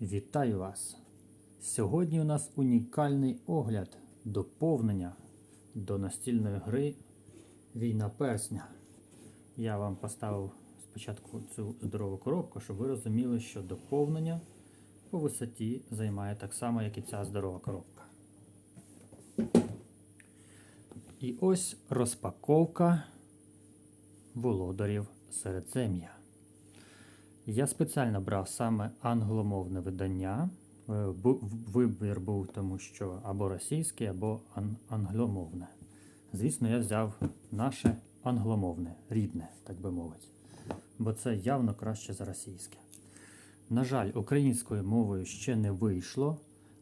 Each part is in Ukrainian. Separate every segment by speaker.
Speaker 1: Вітаю вас! Сьогодні у нас унікальний огляд доповнення до настільної гри Війна персня. Я вам поставив спочатку цю здорову коробку, щоб ви розуміли, що доповнення по висоті займає так само, як і ця здорова коробка. І ось розпаковка володарів Середзем'я. Я спеціально брав саме англомовне видання. Е, Вибір був тому, що або російське, або ан- англомовне. Звісно, я взяв наше англомовне, рідне, так би мовити. Бо це явно краще за російське. На жаль, українською мовою ще не вийшло.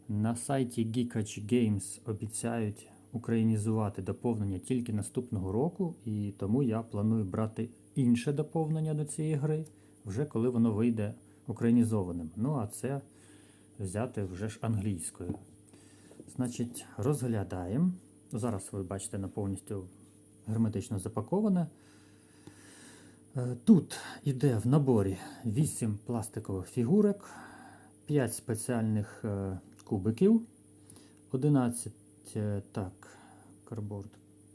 Speaker 1: На сайті Geekach Games обіцяють українізувати доповнення тільки наступного року, і тому я планую брати інше доповнення до цієї гри, вже коли воно вийде українізованим. Ну а це взяти вже ж англійською. Значить, розглядаємо. Зараз ви бачите на повністю герметично запаковане. Е, Тут іде в наборі 8 пластикових фігурок, 5 спеціальних е, кубиків, 11 е, так,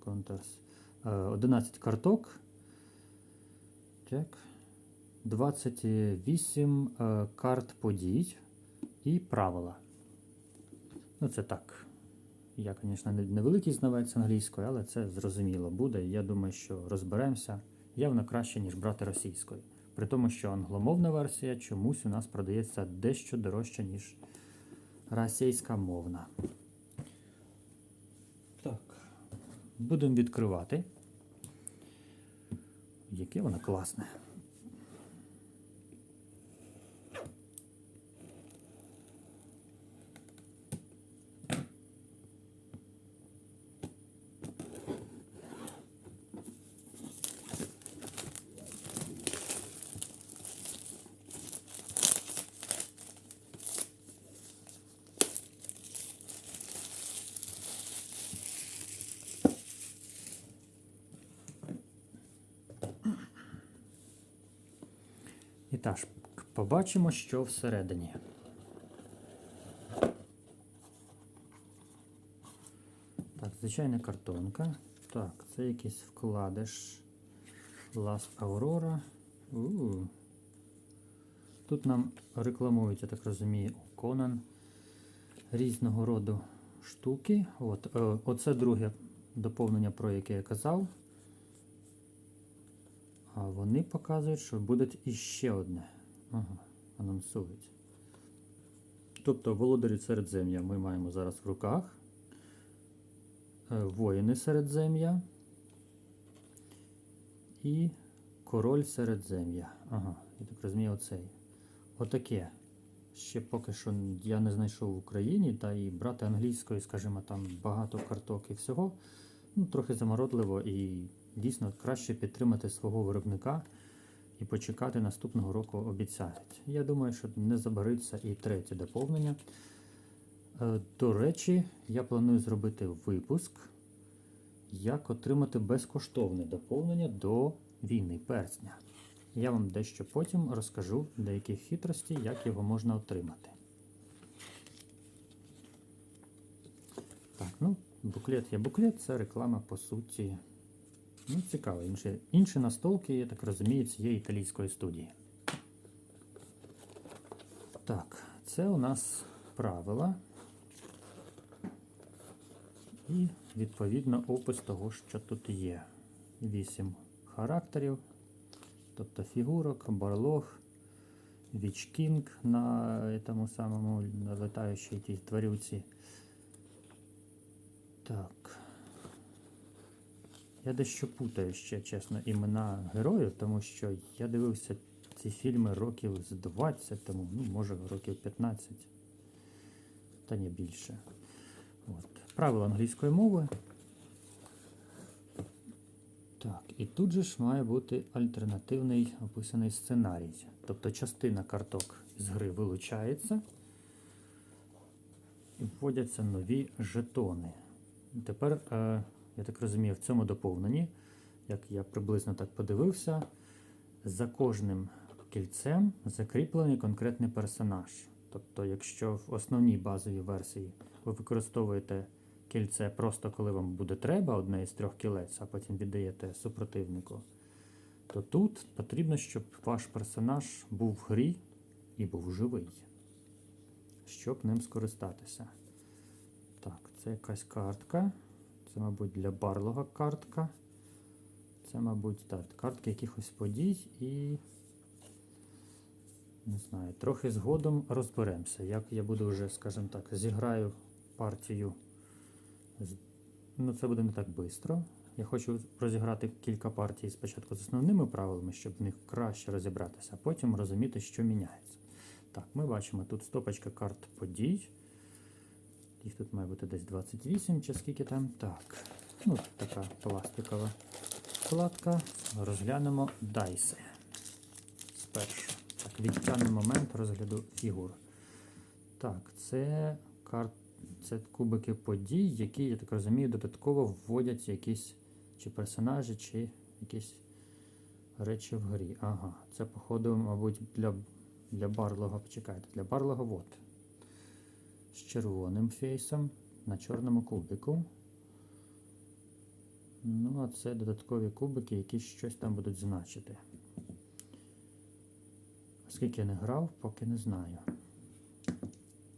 Speaker 1: Counters, е, 11 карток. Так, 28 е, карт подій і правила. Ну, це так. Я, звісно, не- невеликий знавець англійської, але це зрозуміло буде. Я думаю, що розберемося явно краще, ніж брати російською. При тому, що англомовна версія чомусь у нас продається дещо дорожче, ніж російська мовна. Так, будемо відкривати. Яке воно класне. І так, побачимо, що всередині. Так, звичайна картонка. Так, це якийсь вкладиш. Aurora. У. Тут нам рекламують, я так розумію, Conan різного роду штуки. От, е, оце друге доповнення, про яке я казав. А вони показують, що буде іще одне. Ага, анонсують. Тобто володарі Середзем'я ми маємо зараз в руках. Е, Воїни Середзем'я. І король Середзем'я. Ага, я так розумію, оцей. Отаке. Ще поки що я не знайшов в Україні, та і брати англійською, скажімо, там багато карток і всього. Ну, трохи замородливо і дійсно краще підтримати свого виробника і почекати наступного року обіцяють. Я думаю, що не забариться і третє доповнення. Е, До речі, я планую зробити випуск, як отримати безкоштовне доповнення до війни персня. Я вам дещо потім розкажу деякі хитрості, як його можна отримати. Так, ну, буклет є буклет, це реклама по суті. Ну, цікаво. Інші, інші настолки, я так розумію, цієї італійської студії. Так, це у нас правила. І, відповідно, опис того, що тут є. Вісім характерів, тобто фігурок, барлог, вічкінг на тому самому летаючій тій тварюці. Так. Я дещо путаю ще, чесно, імена героїв, тому що я дивився ці фільми років з 20 тому, ну, може, років 15, та не більше. От. Правила англійської мови. Так, і тут же ж має бути альтернативний описаний сценарій. Тобто частина карток з гри вилучається і вводяться нові жетони. Тепер, е, я так розумію, в цьому доповненні, як я приблизно так подивився, за кожним кільцем закріплений конкретний персонаж. Тобто, якщо в основній базовій версії ви використовуєте кільце просто коли вам буде треба, одне із трьох кілець, а потім віддаєте супротивнику, то тут потрібно, щоб ваш персонаж був в грі і був живий, щоб ним скористатися. Так, це якась картка. Це, мабуть, для барлога картка. Це, мабуть, так, картки якихось подій і. Не знаю, трохи згодом розберемося. Як я буду вже, скажімо так, зіграю партію. Ну, це буде не так швидко. Я хочу розіграти кілька партій спочатку з основними правилами, щоб в них краще розібратися, а потім розуміти, що міняється. Так, ми бачимо тут стопочка карт подій. Їх тут має бути десь 28 чи скільки там. Так. Ну, така пластикова вкладка. Розглянемо дайси. Спершу. Так, відтягнемо момент розгляду фігур. Так, це карт. Це кубики подій, які, я так розумію, додатково вводять якісь чи персонажі, чи якісь речі в грі. Ага, це, походу, мабуть, для, для барлога. Почекайте, для барлога вот. З червоним фейсом на чорному кубику. Ну, а це додаткові кубики, які щось там будуть значити. Скільки я не грав, поки не знаю.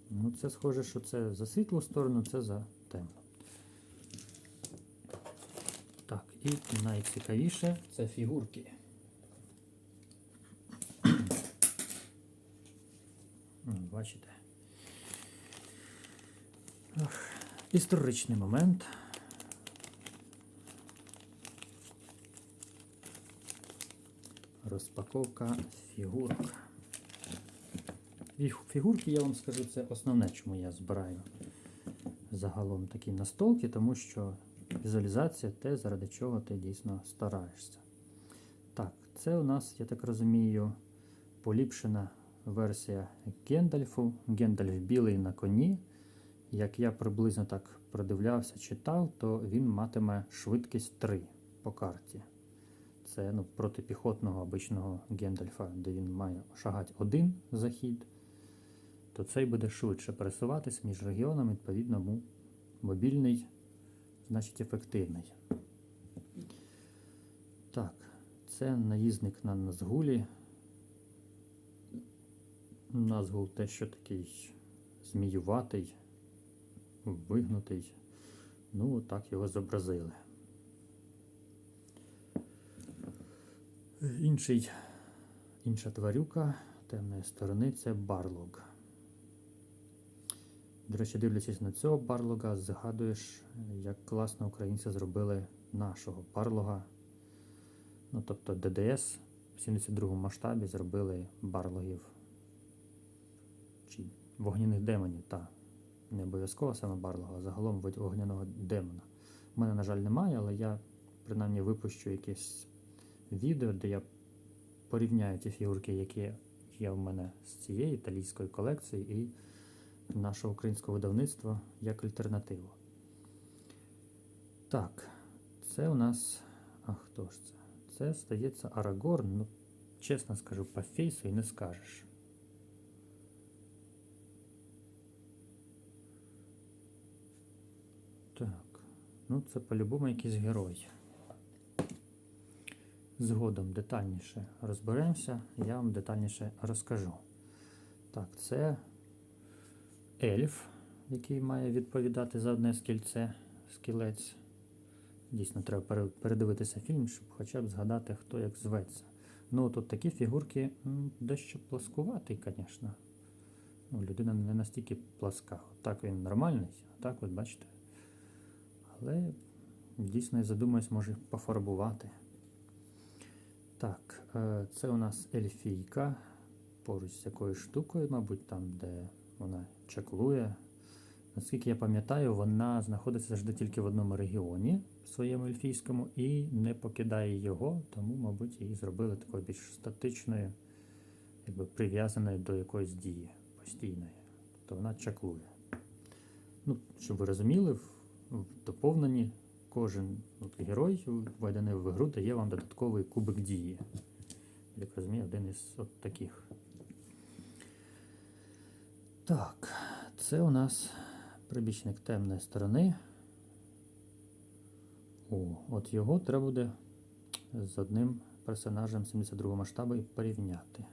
Speaker 1: Ну, це схоже, що це за світлу сторону, це за темну. Так, і найцікавіше це фігурки. Бачите? Історичний момент. Розпаковка фігурок. Фігурки, я вам скажу, це основне, чому я збираю загалом такі настолки, тому що візуалізація те, заради чого ти дійсно стараєшся. Так, це у нас, я так розумію, поліпшена версія Гендальфу. Гендальф білий на коні. Як я приблизно так продивлявся, читав, то він матиме швидкість 3 по карті. Це ну, протипіхотного обичного Гендальфа, де він має шагати один захід, то цей буде швидше пересуватись між регіонами, відповідно, му мобільний, значить ефективний. Так, це наїзник на Назгулі. Назгул те, що такий зміюватий, вигнутий. Ну, так його зобразили. Інший, інша тварюка темної сторони це барлог. До речі, дивлячись на цього барлога, згадуєш, як класно українці зробили нашого барлога. Ну, тобто ДДС в 72 масштабі зробили барлогів чи вогняних демонів, та не обов'язково саме барлога, а загалом вог- вогняного демона. У мене, на жаль, немає, але я принаймні випущу якесь відео, де я порівняю ті фігурки, які є в мене з цієї італійської колекції і нашого українського видавництва як альтернативу. Так, це у нас. А хто ж це? Це стається Арагорн. Ну, чесно скажу, по фейсу і не скажеш. Так, ну це по-любому якийсь герой. Згодом детальніше розберемося, я вам детальніше розкажу. Так, це ельф, який має відповідати за одне скільце, скілець. Дійсно, треба передивитися фільм, щоб хоча б згадати, хто як зветься. Ну, тут такі фігурки дещо плоскуватий, звісно. Ну, людина не настільки пласка. Так він нормальний, а так, от бачите. Але дійсно я задумаюсь, може пофарбувати. Так, е, це у нас ельфійка поруч з якоюсь штукою, мабуть, там, де вона чаклує. Наскільки я пам'ятаю, вона знаходиться завжди тільки в одному регіоні своєму ельфійському і не покидає його, тому, мабуть, її зробили такою більш статичною, якби прив'язаною до якоїсь дії постійної. Тобто вона чаклує. Ну, щоб ви розуміли, в, в доповненні кожен герой, введений в ігру, дає вам додатковий кубик дії. Як розумію, один із от таких. Так, це у нас прибічник темної сторони. О, от його треба буде з одним персонажем 72 масштабу порівняти.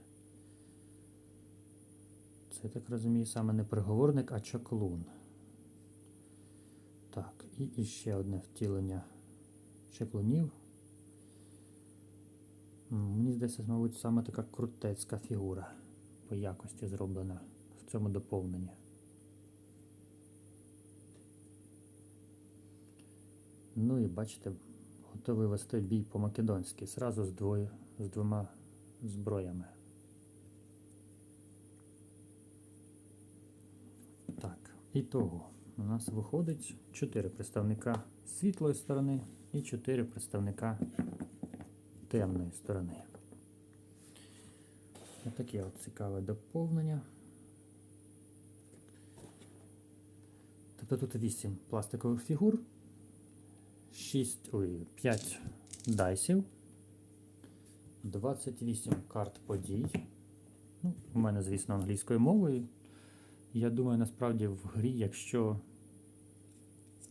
Speaker 1: Це, я так розумію, саме не приговорник, а чаклун. Так, і іще одне втілення чаклунів. М, Мені здається, мабуть, саме така крутецька фігура по якості зроблена в цьому доповненні. Ну і бачите, готовий вести бій по-македонськи, зразу з, двоє, з двома зброями. Так, і того у нас виходить 4 представника світлої сторони і 4 представника темної сторони. Отаке от цікаве доповнення. Тобто тут 8 пластикових фігур, 6, ой, 5 дайсів, 28 карт подій. Ну, у мене, звісно, англійською мовою. Я думаю, насправді в грі, якщо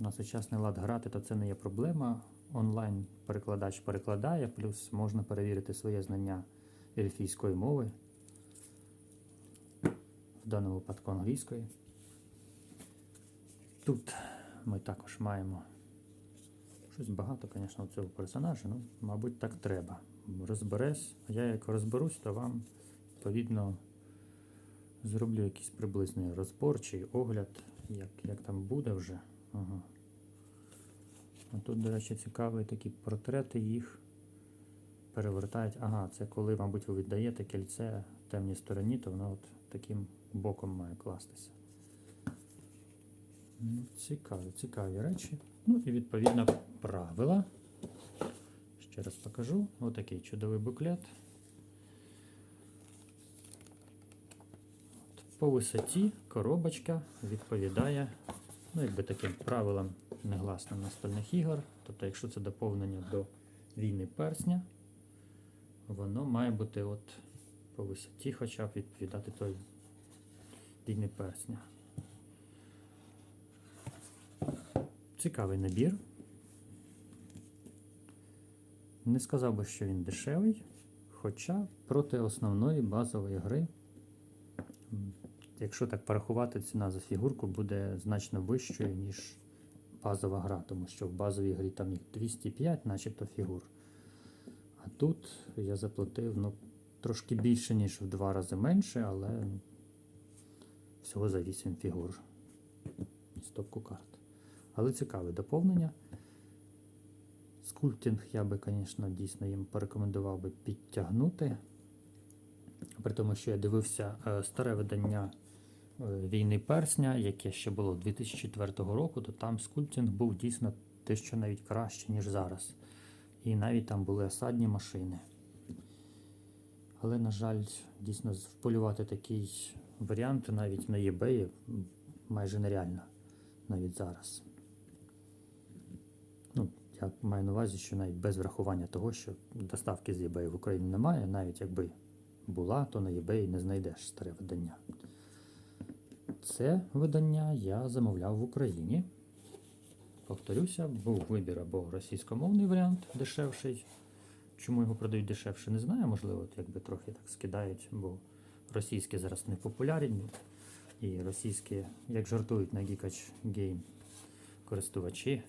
Speaker 1: на сучасний лад грати, то це не є проблема. Онлайн перекладач перекладає, плюс можна перевірити своє знання ельфійської мови, в даному випадку англійської. Тут ми також маємо щось багато, звісно, цього персонажа, ну, мабуть, так треба. Розбереш, а я як розберусь, то вам, відповідно, зроблю якийсь приблизний розбор чи огляд, як, як там буде вже. Ага. А тут, до речі, цікаві такі портрети їх перевертають. Ага, це коли, мабуть, ви віддаєте кільце темній стороні, то воно от таким боком має кластися. Ну, Цікаві, цікаві речі. Ну і відповідно правила. Ще раз покажу. Отакий чудовий буклет. От, По висоті коробочка відповідає ну, якби таким правилам негласним настольних ігор. Тобто, якщо це доповнення до війни персня, воно має бути от по висоті хоча б відповідати той війни персня. Цікавий набір. Не сказав би, що він дешевий, хоча проти основної базової гри, якщо так порахувати, ціна за фігурку буде значно вищою, ніж базова гра, тому що в базовій грі там їх 205, начебто фігур. А тут я заплатив ну, трошки більше, ніж в два рази менше, але всього за 8 фігур. Стопку карт. Але цікаве доповнення. Скульптинг я би, звісно, дійсно їм порекомендував би підтягнути. При тому, що я дивився е, старе видання Війни Персня, яке ще було 2004 року, то там скульптинг був дійсно те, що навіть краще, ніж зараз. І навіть там були осадні машини. Але, на жаль, дійсно вполювати такий варіант навіть на eBay майже нереально навіть зараз. Ну, я маю на увазі, що навіть без врахування того, що доставки з eBay в Україні немає, навіть якби була, то на eBay не знайдеш старе видання. Це видання я замовляв в Україні. Повторюся, був вибір або російськомовний варіант дешевший. Чому його продають дешевше, не знаю. Можливо, от якби трохи так скидають, бо російські зараз не популярні. І російські, як жартують на Geekach Game користувачі,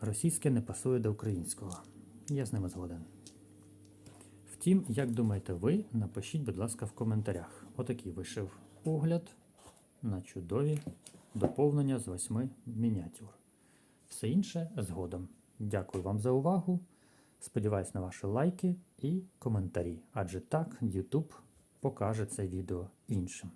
Speaker 1: російське не пасує до українського. Я з ними згоден. Втім, як думаєте ви, напишіть, будь ласка, в коментарях. Отакий вийшов огляд на чудові доповнення з восьми мініатюр. Все інше згодом. Дякую вам за увагу. Сподіваюсь на ваші лайки і коментарі, адже так YouTube покаже це відео іншим.